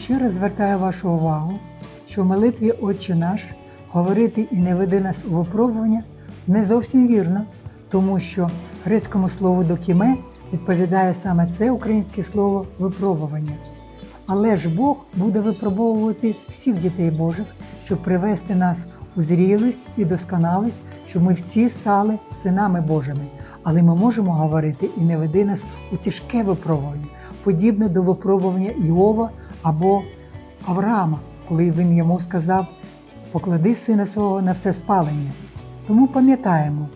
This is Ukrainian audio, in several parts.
Ще раз звертаю вашу увагу, що в молитві Отче наш говорити і не веди нас у випробування не зовсім вірно, тому що грецькому слову докіме відповідає саме це українське слово випробування. Але ж Бог буде випробовувати всіх дітей Божих, щоб привести нас у зрілість і досконалість, щоб ми всі стали синами Божими. Але ми можемо говорити і не веди нас у тяжке випробування, подібне до випробування Іова або Авраама, коли він йому сказав: поклади сина свого на все спалення. Тому пам'ятаємо,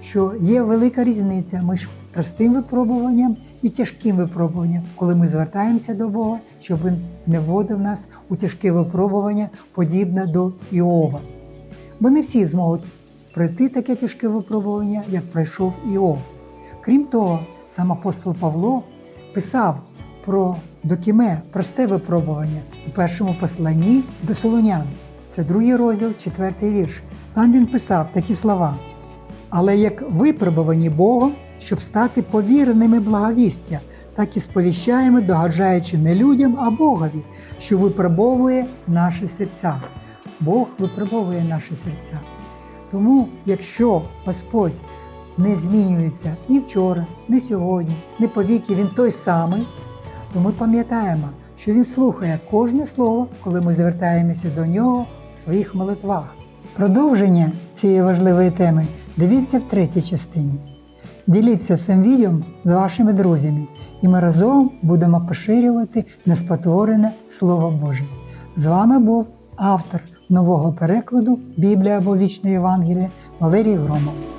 що є велика різниця між простим випробуванням і тяжким випробуванням, коли ми звертаємося до Бога, щоб Він не вводив нас у тяжке випробування, подібне до Іова. Бо не всі зможуть пройти таке тяжке випробування, як пройшов Іов. Крім того, сам апостол Павло писав про докіме, просте випробування у першому посланні до Солонян. Це другий розділ, четвертий вірш. Там він писав такі слова: але як випробувані Богом, щоб стати повіреними благовістя, так і сповіщаємо, догаджаючи не людям, а Богові, що випробовує наші серця. Бог випробовує наші серця. Тому, якщо Господь не змінюється ні вчора, ні сьогодні, ні повіки, Він той самий, то ми пам'ятаємо, що Він слухає кожне слово, коли ми звертаємося до нього в своїх молитвах. Продовження цієї важливої теми дивіться в третій частині. Діліться цим відео з вашими друзями, і ми разом будемо поширювати неспотворене Слово Боже. З вами був автор нового перекладу Біблія або Вічне Євангеліє Валерій Громов.